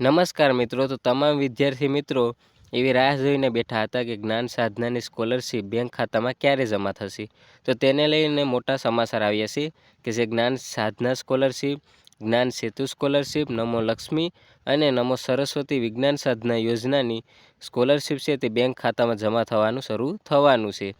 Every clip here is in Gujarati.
નમસ્કાર મિત્રો, તો તમામ વિદ્યાર્થી મિત્રો, એવી રાહ જોઈને બેઠા હતા કે જ્ઞાન સાધનાની સ્કોલરશીપ બેંક ખાતામાં ક્યારે જમા થશે? તો તેને લઈને મોટા સમાચાર આવ્યા છે કે જે જ્ઞાન સાધના સ્કોલરશીપ જ્ઞાન સેતુ સ્કોલરશીપ નમો લક્ષ્મી અને નમો સરસ્વતી વિજ્ઞાન સાધના યોજનાની સ્કોલરશીપ છે તે બેંક ખાતામાં જમા થવાનું શરૂ થવાનું છે.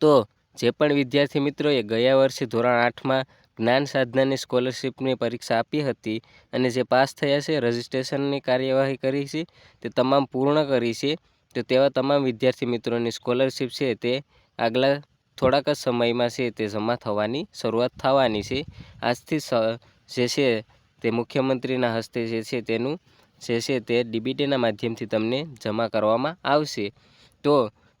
તો જે પણ વિદ્યાર્થી મિત્રોએ ગયા વર્ષે ધોરણ આઠમાં જ્ઞાન સાધનાની સ્કોલરશીપની પરીક્ષા આપી હતી અને જે પાસ થયા છે, રજિસ્ટ્રેશનની કાર્યવાહી કરી છે, તે તમામ પૂર્ણ કરી છે, તો તેવા તમામ વિદ્યાર્થી મિત્રોની સ્કોલરશીપ છે તે આગલા થોડાક જ સમયમાં છે તે જમા થવાની શરૂઆત થવાની છે. આજથી જે છે તે મુખ્યમંત્રીના હસ્તે જે છે તેનું, જે છે તે ડીબીટીના માધ્યમથી તમને જમા કરવામાં આવશે. તો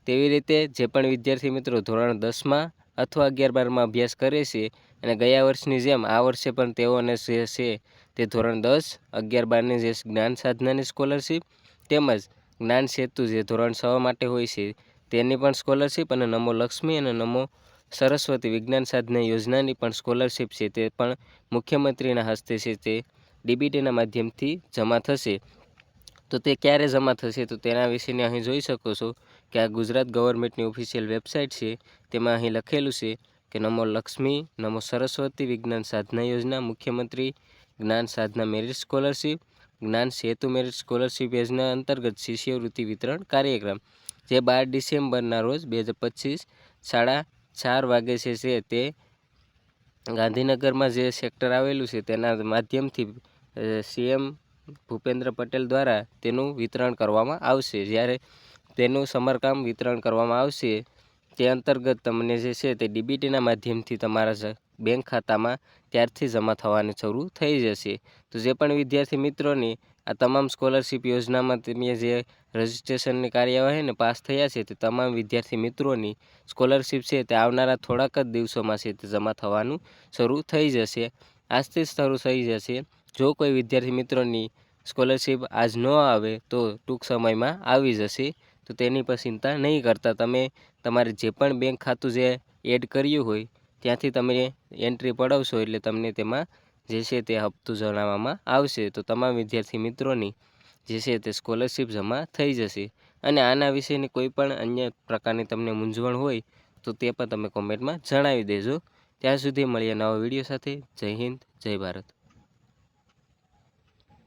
તેવી રીતે જે પણ વિદ્યાર્થી મિત્રો ધોરણ દસમાં અથવા અગિયાર બારમાં અભ્યાસ કરે છે અને ગયા વર્ષની જેમ આ વર્ષે પણ તેઓને જે છે તે ધોરણ દસ, અગિયાર બારની જે જ્ઞાન સાધનાની સ્કોલરશીપ તેમજ જ્ઞાન સેતુ જે ધોરણ છ માટે હોય છે તેની પણ સ્કોલરશીપ અને નમો લક્ષ્મી અને નમો સરસ્વતી વિજ્ઞાન સાધના યોજનાની પણ સ્કોલરશીપ છે તે પણ મુખ્યમંત્રીના હસ્તે છે તે ડીબીટીના માધ્યમથી જમા થશે. તો તે ક્યારે જમા થશે તો તેના વિશેની અહીં જોઈ શકો છો કે આ ગુજરાત ગવર્મેન્ટની ઓફિશિયલ વેબસાઇટ છે. તેમાં અહીં લખેલું છે કે નમો લક્ષ્મી, નમો સરસ્વતી વિજ્ઞાન સાધના યોજના, મુખ્યમંત્રી જ્ઞાન સાધના મેરિટ સ્કોલરશીપ, જ્ઞાન સેતુ મેરિટ સ્કોલરશીપ યોજના અંતર્ગત શિષ્યવૃત્તિ વિતરણ કાર્યક્રમ, જે બાર ડિસેમ્બરના રોજ બે હજાર પચીસ સાડા ચાર વાગે છે તે ગાંધીનગરમાં જે સેક્ટર આવેલું છે તેના માધ્યમથી સીએમ ભૂપેન્દ્ર પટેલ દ્વારા તેનું વિતરણ કરવામાં આવશે. જ્યારે તેનું સમરકામ વિતરણ કરવામાં આવશે, તે અંતર્ગત તમને જે છે તે ડીબીટીના માધ્યમથી તમારા બેંક ખાતામાં ત્યારથી જમા થવાની શરૂ થઈ જશે. તો જે પણ વિદ્યાર્થી મિત્રોની આ તમામ સ્કોલરશીપ યોજનામાં તમે જે રજિસ્ટ્રેશનની કાર્યવાહીને પાસ થયા છે, તે તમામ વિદ્યાર્થી મિત્રોની સ્કોલરશીપ છે તે આવનારા થોડાક જ દિવસોમાં છે તે જમા થવાનું શરૂ થઈ જશે. આજથી શરૂ થઈ જશે. જો કોઈ વિદ્યાર્થી મિત્રોની સ્કોલરશીપ આજ ન આવે તો ટૂંક સમયમાં આવી જશે, તો તેની પર ચિંતા નહીં કરતા. તમે તમારે જે પણ બેંક ખાતું જે એડ કર્યું હોય, ત્યાંથી તમે એન્ટ્રી પડાવશો એટલે તમને તેમાં જે છે તે હપ્તું જણાવવામાં આવશે. તો તમામ વિદ્યાર્થી મિત્રોની જે છે તે સ્કોલરશીપ જમા થઈ જશે. અને આના વિશેની કોઈ પણ અન્ય પ્રકારની તમને મૂંઝવણ હોય, તો તે પણ તમે કોમેન્ટમાં જણાવી દેજો. ત્યાં સુધી મળીએ નવા વીડિયો સાથે. જય હિન્દ, જય ભારત.